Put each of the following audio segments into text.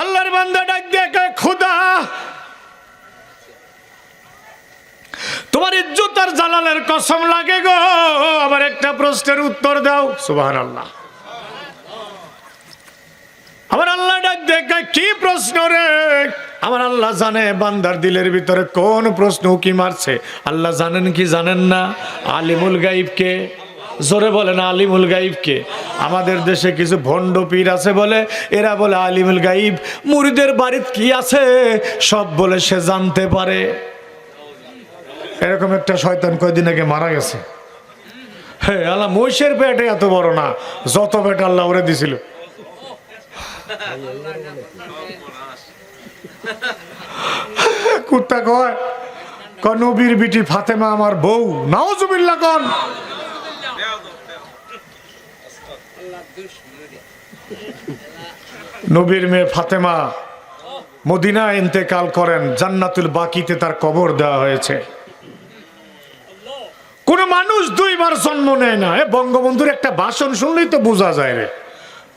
আল্লাহর বান্দা ডাক কয়, খোদা তোমার ইজ্জত আর জালালের কসম লাগে গো। আবার একটা প্রশ্নের উত্তর দাও সুবাহান আল্লাহ আমার আল্লাহ ডাক দেখে কি প্রশ্ন রে? আমার আল্লাহ জানে বান্দার দিলের ভিতরে কোন প্রশ্ন কি মারছে। আল্লাহ জানেন কি জানেন না? আলিমুল গাইবকে জোরে বলেন আলিমুল গাইবকে। আমাদের দেশে কিছু ভণ্ড পীর আছে বলে, এরা বলে আলিমুল গাইব, মুরিদের বাড়িতে কি আছে? সব বলে সে জানতে পারে। এরকম একটা শয়তান কয়দিন আগে মারা গেছে। হ্যাঁ আল্লাহ, মহিষের পেটে এত বড় না, যত পেট আল্লাহ ওরে দিছিল। কুত্তা কয় ক নবীর বিটি ফাতেমা আমার বউ নাওজুবিল্লাহ কন। নবীর মেয়ে ফাতেমা মদিনা ইন্তেকাল করেন, জান্নাতুল বাকিতে তার কবর দেওয়া হয়েছে। কোন মানুষ দুইবার জন্ম নেয় না। বঙ্গবন্ধুর একটা ভাষণ শুনলেই তো বোঝা যায় রে।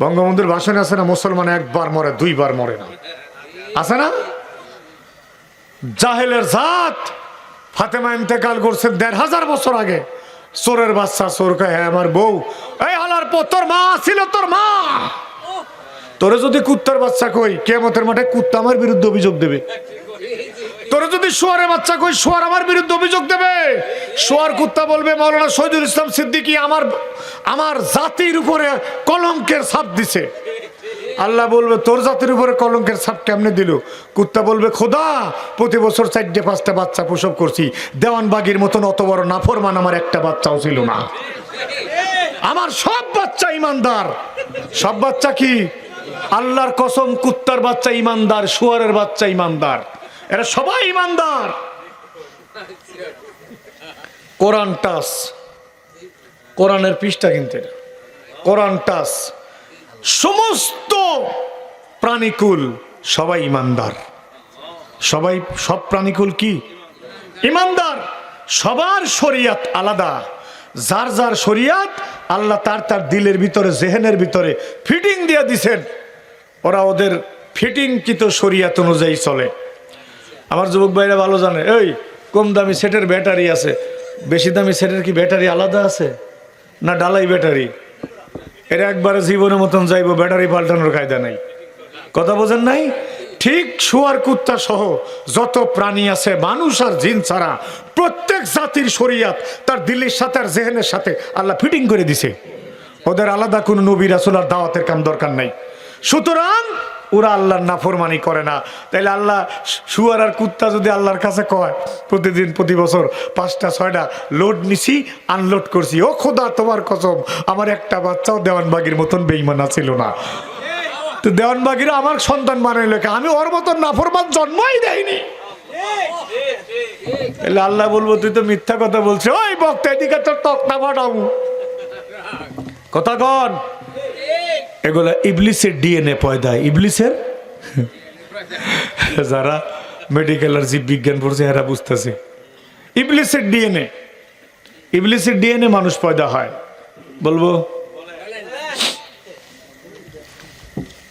বঙ্গবন্ধুর ভাষণ আছে না, মুসলমান একবার মরে, দুইবার মরে না। আছে না? জাহেলের জাত ফাতেমা ইন্তেকাল করছেন দেড় হাজার বছর আগে। চোরের বাচ্চা চোর কয় হ্যাঁ আমার বউ। এই হালার পর তোর মা ছিল, তোর মা! তোরে যদি কুত্তার বাচ্চা কই কেমতের মাঠে কুত্তা আমার বিরুদ্ধে অভিযোগ দেবে। তোরে যদি শোয়ারের বাচ্চা কই, শোয়ার আমার বিরুদ্ধে অভিযোগ দেবে। শোয়ার কুত্তা বলবে, মাওলানা শহীদুল ইসলাম সিদ্দিকী আমার আমার জাতির উপরে কলঙ্কের ছাপ দিছে। আল্লাহ বলবে, তোর জাতির উপরে কলঙ্কের ছাপ কেমনে দিল? কুত্তা বলবে, খোদা, প্রতি বছর চারটে, পাঁচটা বাচ্চা প্রসব করছি। দেওয়ানবাগির মতন অত বড় নাফরমান আমার একটা বাচ্চাও ছিল না। আমার সব বাচ্চা ইমানদার। সব বাচ্চা কি? আল্লাহর কসম, কুত্তার বাচ্চা ইমানদার, শুয়ারের বাচ্চা ইমানদার। এরা সবাই ইমানদার। কোরআন টাস। কোরআনের পৃষ্ঠা কিন্তু। কোরআন টাস। সমস্ত প্রাণীকুল সবাই ইমানদার। সবাই, সব প্রাণীকুল কি? ইমানদার। সবার শরিয়াত আলাদা। যার যার শরিয়াত আল্লাহ তার তার দিলের ভিতরে, জেহেনের ভিতরে ফিটিং দিয়ে দিছেন। ওরা ওদের ফিটিং কিত শরিয়াত অনুযায়ী চলে। আমার যুবক ভাইরা ভালো জানে, এই, কম দামি সেটের ব্যাটারি আছে, বেশি দামি সেটের কি ব্যাটারি আলাদা আছে না ডালাই ব্যাটারি? এরা একবারে জীবনের মতন যাইব, ব্যাটারি পাল্টানোর কায়দা নাই। কথা বোঝেন নাই? ঠিক শুয়ার কুত্তা সহ যত প্রাণী আছে, মানুষ আর জিন ছাড়া প্রত্যেক জাতির শরিয়াত তার দিল্লির সাথে আর জেহেনের সাথে আল্লাহ ফিটিং করে দিছে। ওদের আলাদা কোনো নবী রাসুল আর দাওয়াতের কাম দরকার নাই। সুতরাং ওরা আল্লাহর নাফরমানি করে না। তাইলে আল্লাহ শুয়ার আর কুত্তা যদি আল্লাহর কাছে কয়, প্রতিদিন, প্রতি বছর পাঁচটা, ছয়টা লোড নিছি আনলোড করছি। ও খোদা, তোমার কসম, আমার একটা বাচ্চাও দেওয়ানবাগির মতন বেইমানা ছিল না। তো দেওয়ানবাগিরা আমার সন্তান বানাইল কে? আমি ওর মতন নাফরমান জন্মই দেয়নি তাহলে আল্লাহ বলব, তুই তো মিথ্যা কথা বলছিস। ওই বক্তা, এদিকে তোর তক্তা পাঠাবো কথা কন। এগুলা ইবলিসের ডিএনএ পয়দা। ইবলিসের? যারা মেডিকেল আর জীব বিজ্ঞান পড়ছে, এরা বুঝতেছে। ইবলিসের ডিএনএ। ইবলিসের ডিএনএ মানুষ পয়দা হয়। বলব?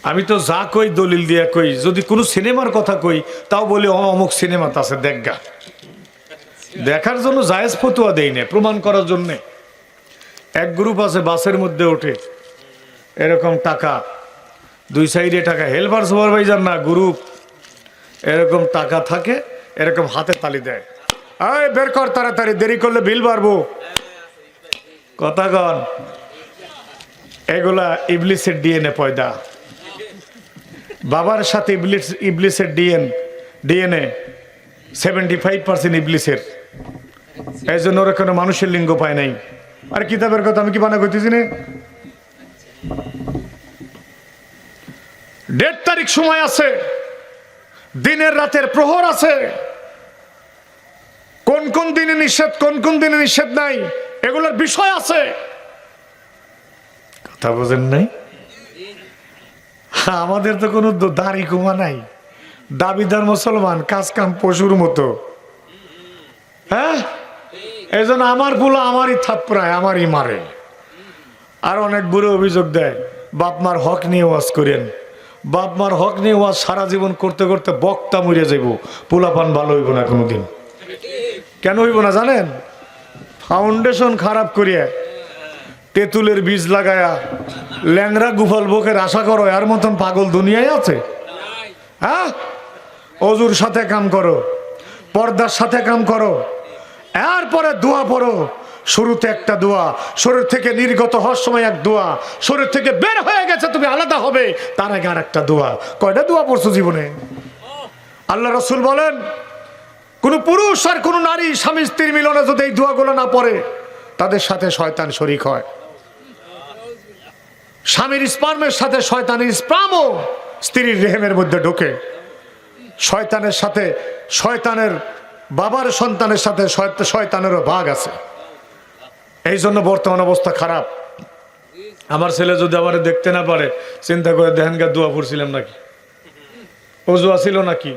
আমি তো যা কই দলিল দিয়া কই, যদি কোনো সিনেমার কথা কই, তাও বলি "অ- অমুক সিনেমাত আছে দেখগা দেখার জন্য জায়েজ ফতুয়া দেই না, প্রমাণ করার জন্যে। এক গ্রুপ আছে, বাসের মধ্যে ওঠে। এরকম টাকা। দুই সাইডে টাকা। হেলপার সুপারভাইজার না গ্রুপ এরকম টাকা থাকে, এরকম হাতে তালি দেয়। আয়, বের কর তাড়াতাড়ি, দেরি করলে বিল বাড়বো। কথা কন। এগুলা ইবলিসের ডিএনএ পয়দা। বাবার সাথে ইবলিস ইবলিসের DN DNA seventy five percent ইবলিসের। এই জন্য ওরা কোনো মানুষের লিঙ্গ পায় নাই। আর কিতাবের কথা আমি কি বানা করতেছি না? দেড় তারিখ সময় আছে, দিনের রাতের প্রহর আছে। কোন কোন দিনে নিষেধ, কোন কোন দিনে নিষেধ নাই, এগুলোর বিষয় আছে। কথা বোঝেন নাই? আমাদের তো কোনো দাড়ি কুমা নাই। দাবিদার মুসলমান, কাজ কাম পশুর মতো। হ্যাঁ? এই আমার পুলো আমারই থাপড়ায় আমারই মারে। আর অনেক বুড়ো অভিযোগ দেয়, বাপ মার হক নিয়ে ওয়াজ করেন। বাপ মার হক নিয়ে ওয়াজ সারা জীবন করতে করতে বক্তা মরে যাইব। পোলাপান ভালো হইব না কোনোদিন। কেন হইব না জানেন? ফাউন্ডেশন খারাপ করিয়া তেঁতুলের বীজ লাগায়া ল্যাংরা গুফল বুকের আশা করো, এর মতন পাগল দুনিয়ায় আছে? হ্যাঁ? অজুর সাথে কাম করো, পর্দার সাথে কাম করো, এরপরে দোয়া পড়ো শুরুতে একটা দোয়া, শরীর থেকে নির্গত হওয়ার সময় এক দোয়া, শরীর থেকে বের হয়ে গেছে, তুমি আলাদা হবে। তার আগে আর একটা দোয়া। কয়টা দোয়া পড়ছো জীবনে? আল্লাহ রসুল বলেন, কোন পুরুষ আর কোন নারী স্বামী স্ত্রীর মিলনে যদি এই দোয়াগুলো না পড়ে, তাদের সাথে শয়তান শরিক হয়। স্বামীর স্পার্মের সাথে শয়তানের স্পামও স্ত্রীর রেহেমের মধ্যে ঢোকে। শয়তানের সাথে, শয়তানের বাবার সন্তানের সাথে শয়ত- শয়তানেরও ভাগ আছে। এই জন্য বর্তমান অবস্থা খারাপ। আমার ছেলে যদি আবার দেখতে না পারে, চিন্তা করে দেখেন গা দোয়া পড়ছিলাম নাকি? অজুয়া ছিল নাকি?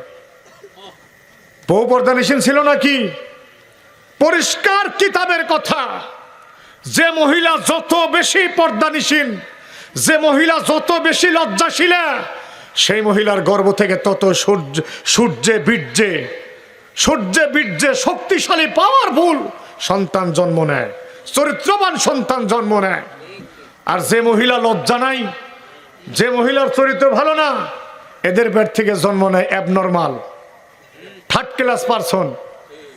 বউ পর্দা নিষেধ ছিল নাকি? পরিষ্কার কিতাবের কথা। যে মহিলা যত বেশি পর্দা নিশীন যে মহিলা যত বেশি লজ্জাশীলা, সেই মহিলার গর্ভ থেকে তত সূর্য, সূর্যে বীর্যে সূর্যে বীর্যে শক্তিশালী পাওয়ারফুল সন্তান জন্ম নেয়। চরিত্রবান সন্তান জন্ম নেয়। আর যে মহিলা লজ্জা নাই, যে মহিলার চরিত্র ভালো না, এদের পেট থেকে জন্ম নেয় অ্যাবনর্মাল থার্ড ক্লাস পারসন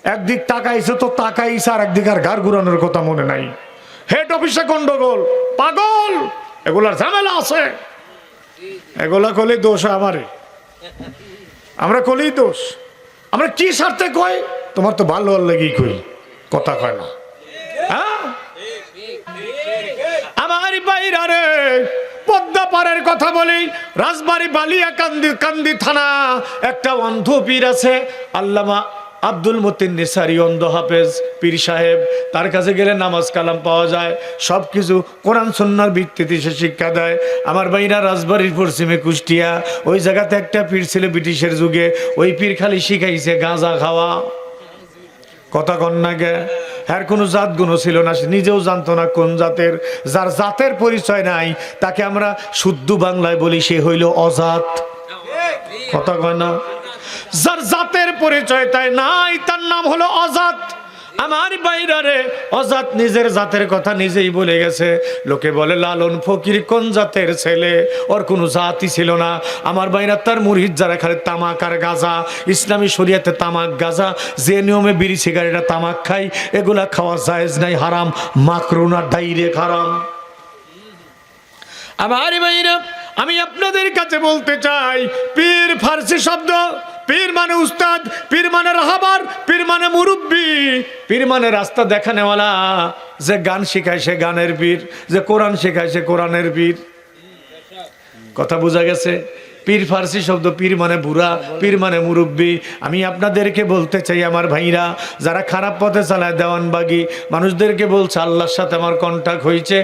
একদিক তাকাইছে তো তাকাইছে আর একদিক আর ঘর ঘুরানোর কথা মনে নাই। হেড অফিসে গন্ডগোল। পাগল! এগুলার ঝামেলা আছে। এগুলা কলি দোষ আমারে। আমরা কলি দোষ। আমরা কি স্বার্থে কই? তোমার তো ভালো লেগেই কই। কথা কয় না হ্যাঁ আমার বাইরা রে। পদ্মা কথা বলি, রাজবাড়ি বালিয়া কান্দি কান্দি থানা। একটা অন্ধ পীর আছে, আল্লামা আব্দুল মতিন নিসারি, অন্ধ হাফেজ পীর সাহেব। তার কাছে গেলে নামাজ কালাম পাওয়া যায় সব কিছু কোরআন সন্ন্যার ভিত্তিতে সে শিক্ষা দেয়। আমার ভাইরা রাজবাড়ির পশ্চিমে কুষ্টিয়া, ওই জায়গাতে একটা পীর ছিল ব্রিটিশের যুগে, ওই পীর খালি শিখাইছে গাঁজা খাওয়া। কথা কন্যাকে হ্যার কোনো জাত গুণও ছিল না, সে নিজেও জানতো না কোন জাতের। যার জাতের পরিচয় নাই, তাকে আমরা শুদ্ধ বাংলায় বলি, সে হইল অজাত। কথা কয় না? যার জাতের পরিচয় তাই নাই, তার নাম হলো অজাত। আমার বাইরারে অজাত নিজের জাতের কথা নিজেই বলে গেছে। লোকে বলে, লালন ফকির কোন জাতের ছেলে? ওর কোনো জাতি ছিল না। আমার বাইরা তার মুরিদ যারা খালি তামাক আর গাজা, ইসলামী শরিয়াতে তামাক, গাজা, যে নিয়মে বিড়ি, সিগারেটা তামাক খাই এগুলা খাওয়া জায়েজ নাই, হারাম, মাকরুনা ডাইরেক্ট হারাম। আমার ভাইরা আমি আপনাদের কাছে বলতে চাই, পীর ফার্সি শব্দ। পীর মানে উস্তাদ, পীর মানে রাহাবার, পীর মানে মুরব্বী। পীর মানে রাস্তা দেখানেওয়ালা, যে গান শেখায় সে গানের পীর, যে কোরআন শেখায় সে কোরআনের পীর। কথা বোঝা গেছে? পীর ফার্সি শব্দ, পীর মানে বুড়া, পীর মানে মুরব্বী। আমি আপনাদেরকে বলতে চাই, আমার ভাইরা, যারা খারাপ পথে চালায়, দেওয়ানবাগি, মানুষদেরকে বলছে, আল্লাহর সাথে আমার কন্ট্যাক্ট হয়েছে।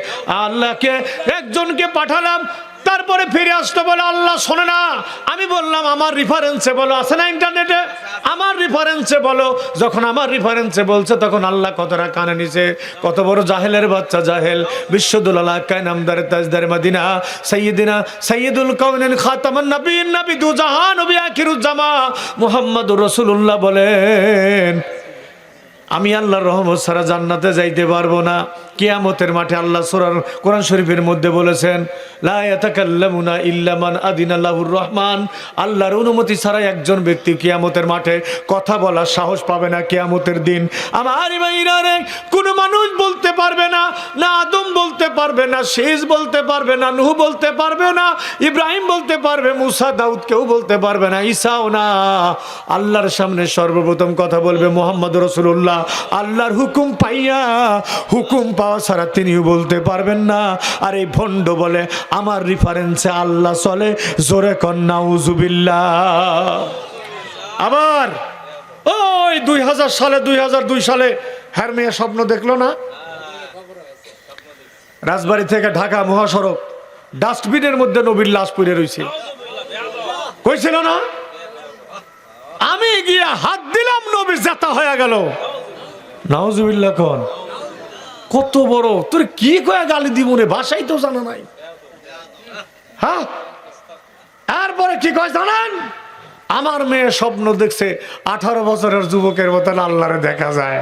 আল্লাহকে, একজনকে পাঠালাম তারপরে ফিরে আসতে বলে, আল্লাহ, শোনে না, আমি বললাম, আমার রিফারেন্সে বলো, আছে না ইন্টারনেটে আমার রিফারেন্সে বলো। যখন আমার রিফারেন্সে বলছে, তখন আল্লাহ কতটা কানে নিছে কত বড় জাহেলের বাচ্চা জাহেল। বিশ্বদুল্লাহ কায় নামদার তাজদার মদিনা সৈয়দিনা সৈয়দুল কৌনিন খাতামান নবীন নবী দু জাহান নবী আখিরুজ্জামা মুহাম্মদুর রাসূলুল্লাহ বলেন, আমি আল্লাহর রহমত ছাড়া জান্নাতে যাইতে পারব না। কিয়ামতের মাঠে আল্লাহ সুরার কোরআন শরীফের মধ্যে বলেছেন, লা ইয়াতাকাল্লামুনা ইল্লা মান আদিনাল্লাহুর রহমান। আল্লাহর অনুমতি ছাড়া একজন ব্যক্তি কিয়ামতের মাঠে কথা বলার সাহস পাবে না কিয়ামতের দিন। আমার ভাইরা রে, কোনো মানুষ বলতে পারবে না না আদম বলতে পারবে না শেষ বলতে পারবে না, নুহ বলতে পারবে না, ইব্রাহিম বলতে পারবে, মুসা, দাউদ কেউ বলতে পারবে না, ঈসাও না। আল্লাহর সামনে সর্বপ্রথম কথা বলবে মোহাম্মদ রসুল্লাহ আল্লাহর হুকুম পাইয়া, হুকুম ছাড়া তিনিও বলতে পারবেন না। আর এই ভণ্ড বলে, আমার রিফারেন্সে আল্লাহ চলে, জোরে কন্যা উজুবিল্লা আবার, ওই দুই হাজার সালে, দুই হাজার দুই সালে হ্যার মেয়ে স্বপ্ন দেখল না? রাজবাড়ি থেকে ঢাকা মহাসড়ক, ডাস্টবিনের মধ্যে নবীর লাশ পড়ে রয়েছে কইছিল না? আমি গিয়ে হাত দিলাম, নবীর জাতা হয়ে গেল। নাউজুবিল্লাহ কন। কত বড়? তোর কি কয়ে গালি দিব রে? ভাষাই তো জানা নাই। হ্যাঁ? তারপরে কি কয় জানেন? আমার মেয়ে স্বপ্ন দেখছে, আঠারো বছরের যুবকের মতন আল্লাহরে দেখা যায়।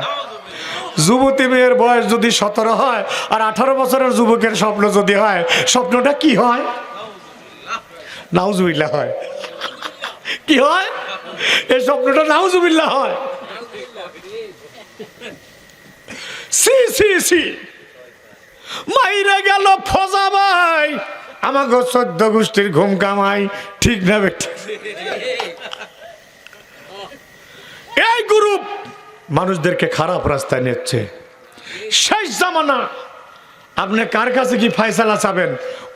যুবতী মেয়ের বয়স যদি সতেরো হয়, আর আঠারো বছরের যুবকের স্বপ্ন যদি হয়, স্বপ্নটা কি হয়? নাউজুবিল্লা হয়। কি হয়? এই স্বপ্নটা নাউজুবিল্লা হয়। সি সি সি। মাইরে গেল ফজা ভাই। আমাকে চোদ্দ গোষ্ঠীর ঘুম কামাই। ঠিক না বেঠিক এই গ্রুপ মানুষদেরকে খারাপ রাস্তায় নিচ্ছে। শেষ জামানা। আপনি কার কাছে কি ফয়সালা চাবেন?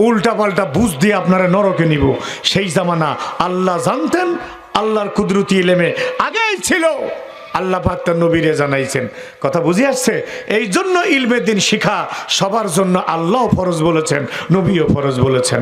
উল্টা পাল্টা বুঝ দিয়ে আপনারা নরকে নিব। সেই জামানা আল্লাহ জানতেন, আল্লাহর কুদরতি এলেমে আগেই ছিল। আল্লাহ পাক্তার নবীরে জানাইছেন। কথা বুঝে আসছে? এই জন্য ইলমে দিন শিখা সবার জন্য আল্লাহ ফরজ বলেছেন, নবীও ফরজ বলেছেন।